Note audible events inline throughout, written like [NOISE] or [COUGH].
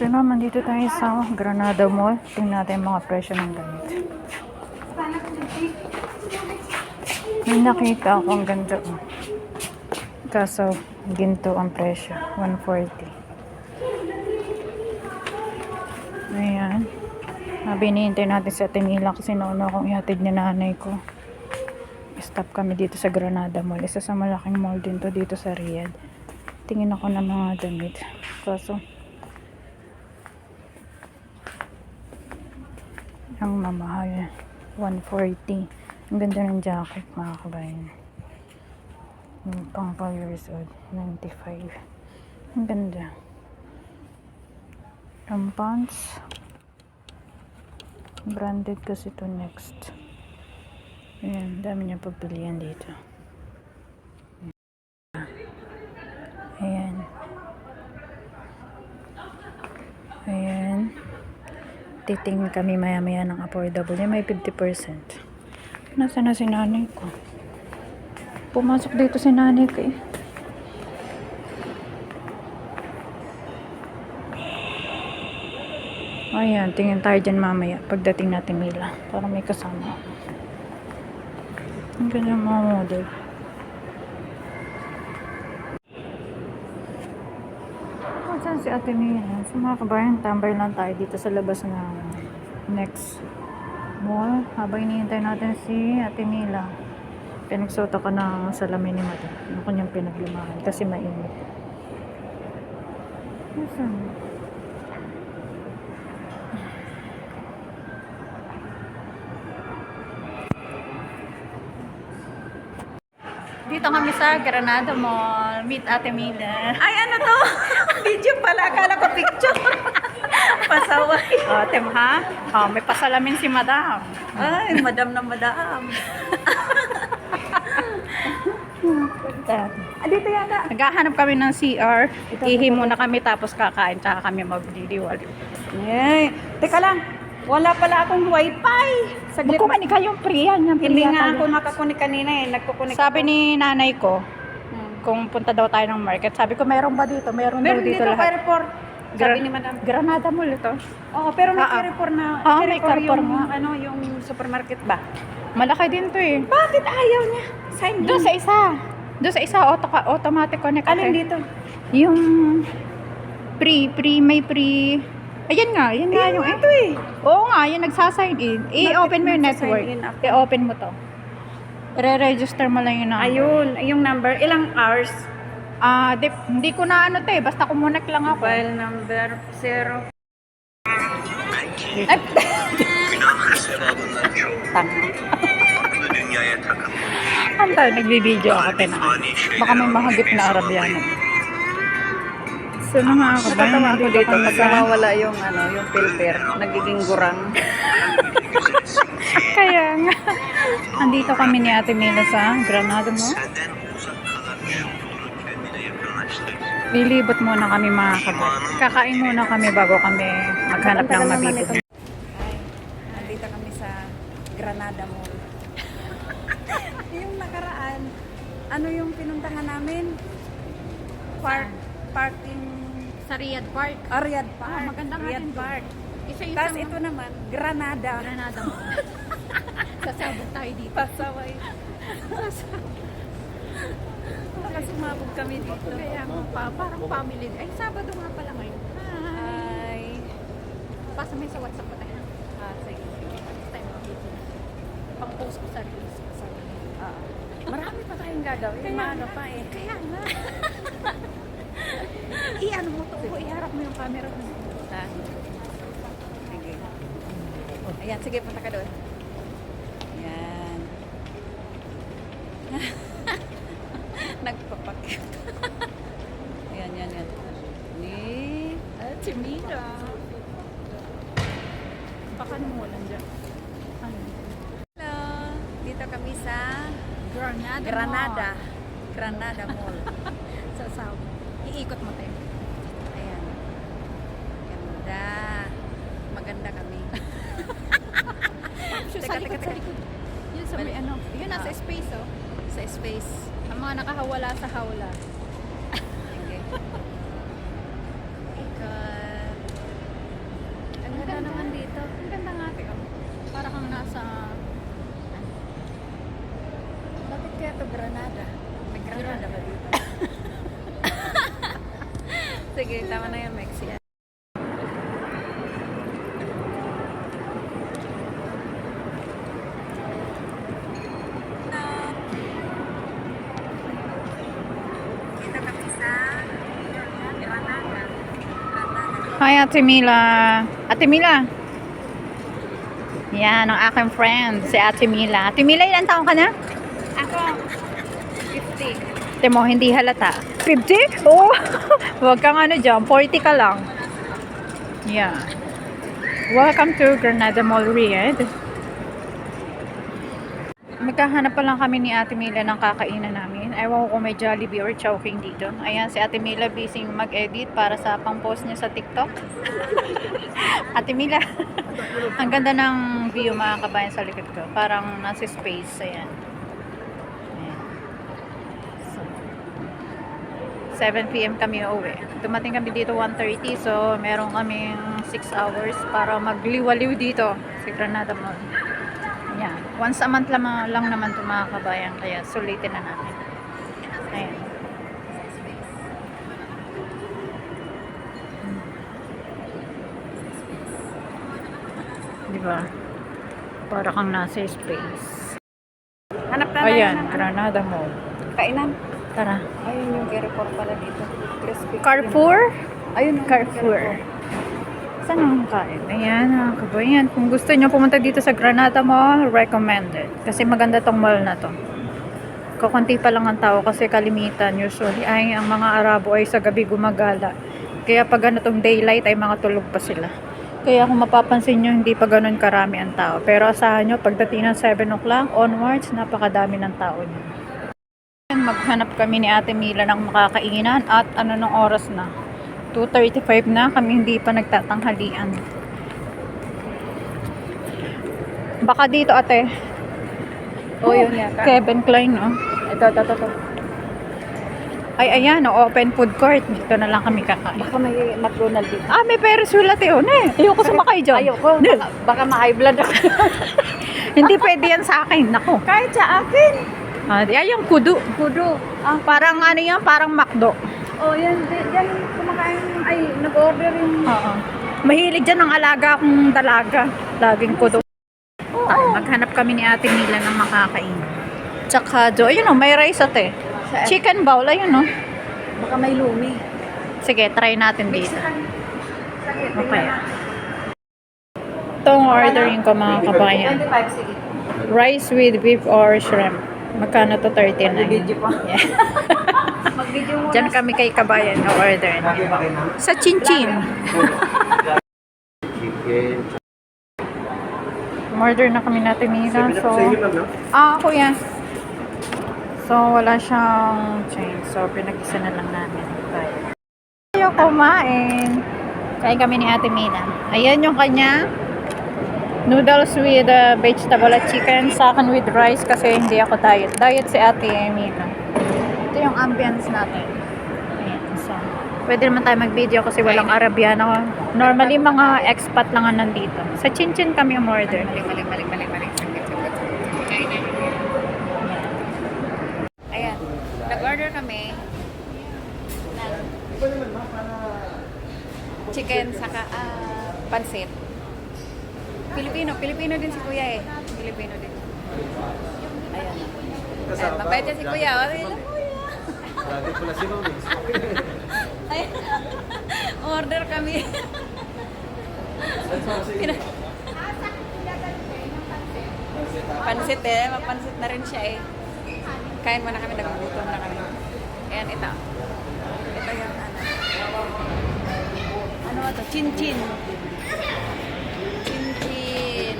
So naman dito tayo sa Granada Mall. Tingnan natin mga presyo ng gamit. May nakita ako ang ganda. oh. Kaso, ginto ang presyo. 140. Ayan. Sabi hinihintay natin sa Tinila kasi nauna akong ihatid ni nanay ko. Stop kami dito sa Granada Mall. Isa sa malaking mall din to dito sa Riyadh. Tingin ako ng mga damit. Kaso, ang mamahal. 140. Ang ganda ng jacket, mga kabayan. Yung pang 5 years old. 95. Ang ganda. Ang pants. Branded kasi to next. Ayan, dami niya pagpilian dito. Ayan. Ayan. Titingin kami maya-maya ng affordable. Yan may 50%. Nasaan na si nanay ko? Pumasok dito si nanay ko eh. Ayan, tingin tayo dyan mamaya pagdating natin Mila. Para may kasama. Ang ganda mga model. Oh, saan si ate Mila? So mga kabayan, tambay lang tayo dito sa labas ng next mall. Habang hinihintay natin si ate Mila. Pinagsuot ako ng salamin ni Madam. Yung kanyang pinaglumahan kasi mainit. Nasaan? Dito kami sa Granada Mall. Meet Ate Mila. Ay, ano to? [LAUGHS] Video pala. Akala ko picture. [LAUGHS] Pasaway. O, Ate ha? Oh, may pasalamin si Madam. Ay, madam na madam. Ah, dito yata. Naghahanap kami ng CR. Ihi muna kami tapos kakain tsaka kami magdidiwal. Ay, teka lang. Wala pala akong wifi. Saglit. Magkumani kayong free yan. Yung Hindi nga ako nakakunik kanina eh. Nagkukunik Sabi ako. ni nanay ko, Hmm. kung punta daw tayo ng market, sabi ko, meron ba dito? Meron, Meron daw dito, dito, lahat. Carrefour. Sabi Gra- ni madam. Granada Mall ito. Oo, pero may Ah, ah. Carrefour na. Ah, may Carrefour yung, nga. ano, yung supermarket ba? Malaki din to eh. Bakit ayaw niya? Sign Doon sa isa. Doon sa isa, auto automatic connect. Alin ate. dito? Yung pre, pre, may pre. Ayan nga, yan nga yung ito eh. Oo nga, yan nagsasign in. I-open mo yung network. in ako? I-open mo to. Re-register mo lang yung number. Ayun, yung number. Ilang hours? Ah, di, hindi ko na ano to eh. Basta kumunik lang ako. File number 0. Ay, Tanga. ano tayo, nagbibideo ako tinaan. Baka may mahagip na Arabiano. So, mga kabayan, ako dito sa- nawawala yung ano, yung filter, nagiging gurang. [LAUGHS] Kaya nga. Andito kami ni Ate Mila sa Granada mo. Lilibot muna kami mga kabayan. Kakain muna kami bago kami maghanap ng mabibili. Ay, nandito kami sa Granada Mall. [LAUGHS] yung nakaraan, ano yung pinuntahan namin? Park, parking, Sa Riyadh Park. Ariad Park. Ah, maganda nga Riyadh din doon. Park. Isa Tapos ito naman, Granada. Granada [LAUGHS] mo. Sasabot tayo dito. Pasaway. Baka sumabog kami dito. Kaya nga pa, parang family. Ay, Sabado nga pala ngayon. Hi. Pasa mo yun sa WhatsApp ko tayo. Ah, sige. Next time. Pang-post ko sa reels ko sa Ah. Marami pa tayong gagawin. Kaya Maaga nga. pa eh. Kaya nga. [LAUGHS] I-ano mo to, iharap mo yung camera mo. Ha? Sige. Ayan, sige, punta ka doon. Ayan. [LAUGHS] Nagpapakit. Ayan, yan, yan. Ni... At si Mira. Baka walang dyan. Ano? Hello! Dito kami sa Granada. Granada. Granada Mall. [LAUGHS] Sa South. Iikot mo tayo. ano, yun ah. nasa space oh. Sa space. Ang mga nakahawala sa hawla. okay. [LAUGHS] God. Ang ganda naman dito. Ang ganda nga, teka. Para kang nasa... Bakit kaya to Granada? May Granada ba dito? [LAUGHS] Sige, tama na yung Mexia. Hi, Ate Mila. Ate Mila. Yan, ang aking friend, si Ate Mila. Ate Mila, ilan taong ka na? Ako, 50. Ate mo, hindi halata. 50? Oh! [LAUGHS] Huwag kang ano dyan, 40 ka lang. Yeah. Welcome to Granada Mall Riyadh. Magkahanap pa lang kami ni Ate Mila ng kakainan namin. Ewan ko kung may Jollibee or Chowking dito. Ayan, si Ate Mila busy mag-edit para sa pang-post niya sa TikTok. [LAUGHS] Ate Mila, [LAUGHS] ang ganda ng view mga kabayan sa likod ko. Parang nasa space. Ayan. Ayan. So, 7pm kami uuwi. Dumating kami dito 1.30 so meron kaming 6 hours para magliwaliw dito sa Granada Mall. Yan. Once a month lang, lang naman ito mga kabayan kaya sulitin na natin. Di ba? Para kang nasa space. Hanap na Ayan, ng Granada Mall. kainan. Tara. Ayun yung Carrefour pala dito. Crispy. Carrefour? Ayun, Carrefour. Saan ang kain? Ayan, mga kabayan. Kung gusto nyo pumunta dito sa Granada Mall, recommended. Kasi maganda tong mall na to. Kukunti pa lang ang tao kasi kalimitan usually ay ang mga Arabo ay sa gabi gumagala. Kaya pag ano tong daylight ay mga tulog pa sila. Kaya kung mapapansin nyo, hindi pa ganun karami ang tao. Pero asahan nyo, pagdating ng 7 o'clock onwards, napakadami ng tao nyo. Maghanap kami ni Ate Mila ng makakainan at ano nung oras na. 2.35 na, kami hindi pa nagtatanghalian. Baka dito ate. Oh, yun yata. Kevin Klein, no? Ito, ito, ito. ito. Ay, ayan, no, open food court. Dito na lang kami kakain. Baka may McDonald dito. Ah, may Ferris wheel ate, oh, ne. Ayoko sumakay dyan. Ayoko. Baka, baka ma-high blood ako. [LAUGHS] Hindi pwede yan sa akin. Nako. Kahit sa akin. Ah, ay, yung kudu. Kudo. Ah, Parang ano yan, parang McDo. oh, yan. Yan, kumakain. Ay, nag-order yung... Oo. Mahilig dyan ang alaga kong dalaga. Laging kudu. Tayo, maghanap kami ni Ate Mila ng makakain. Tsaka, do, ayun o, may rice ate. Saan? Chicken bowl, ayun o. Baka may lumi. Sige, try natin dito. Sige, Okay. Itong ordering ko mga kabayan. 25, sige. Rice with beef or shrimp. Magkano to 39? Video pa. Yeah. [LAUGHS] Mag-video. Diyan kami kay kabayan na order. Sa Chinchin. [LAUGHS] Order na kami natin Mila. So, ah, kuya. So, wala siyang change. So, pinag-isa na lang namin. Bye. Ayaw kumain. Kain kami ni Ate Mina. Ayan yung kanya. Noodles with uh, vegetable at chicken. Sa akin with rice kasi hindi ako diet. Diet si Ate Mina. Ito yung ambience natin. Ayan. So, pwede naman tayo mag-video kasi walang Arabiano. Normally, mga expat lang ang nandito. Sa Chinchin kami umorder. Mali, mali, mali, mali, mali. Saglit, saglit, saglit. Ayan. Nag-order kami ng chicken saka ah, pansit. Pilipino. Pilipino din si kuya eh. Pilipino din. Ayan. Ayan. Mabait yan si kuya. Oh, Ayan, kuya. [LAUGHS] Ayan. Order kami. Pina- Pansit eh. Mapansit na rin siya eh. Kain mo na kami. Naggutom na kami. Ayan, ito. Ito yung ano. Ano ito? Chin-chin. Chin-chin.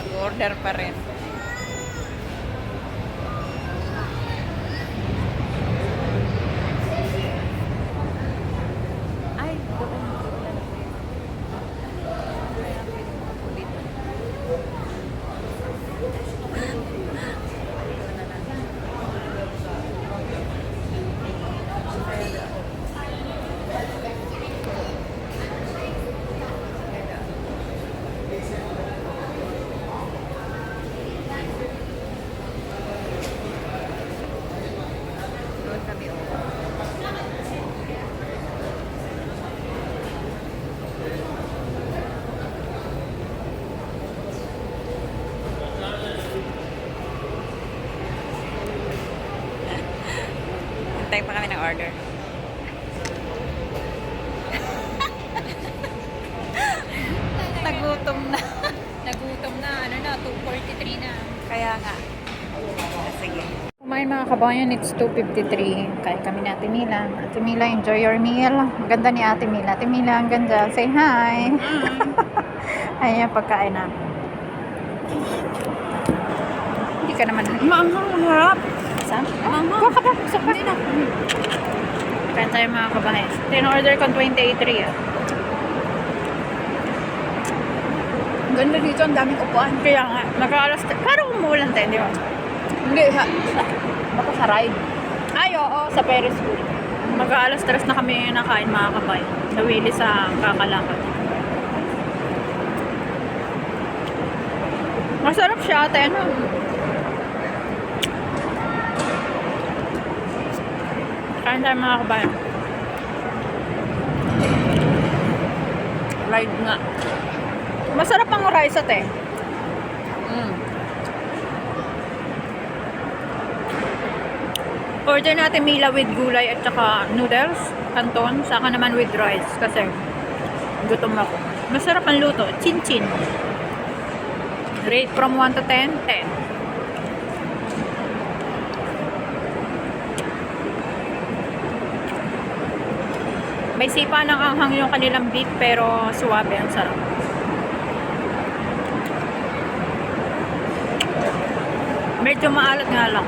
Nag-order pa rin. Order. Nagutom na. [LAUGHS] Nagutom na, ano na, 2.43 na. Kaya nga. Ah, Sige. Kumain mga kabayan, it's 2.53. Kain kami ni Ate Mila. Ate Mila, enjoy your meal. Ang ganda ni Ate Mila. Ate Mila, ang ganda. Say hi. [LAUGHS] Ayan, pagkain na. Hindi ka naman. Maanghang, ang harap. Saan? Kuha ka pa. Gusto pa. Kain tayo mga kabayan. Tin-order ko 28.3 ah. Ganda dito, ang daming upuan. Kaya nga, nag-aalas. Parang umulan tayo, di ba? Hindi, ha. Baka sa ride. Ay, oo, sa Ferris wheel. Mag-aalas tres na kami nakain mga kabay. Nawili sa kakalakad. Masarap siya ate, ano? Kain tayo mga kabay. Ride nga. Masarap ang rice ate. Mm. Order natin Mila with gulay at saka noodles, canton, saka naman with rice kasi gutom ako. Masarap ang luto, chin-chin. Rate from 1 to 10, 10. May sipa ng anghang yung kanilang beef pero suwabe ang sarap. Medyo maalat nga lang.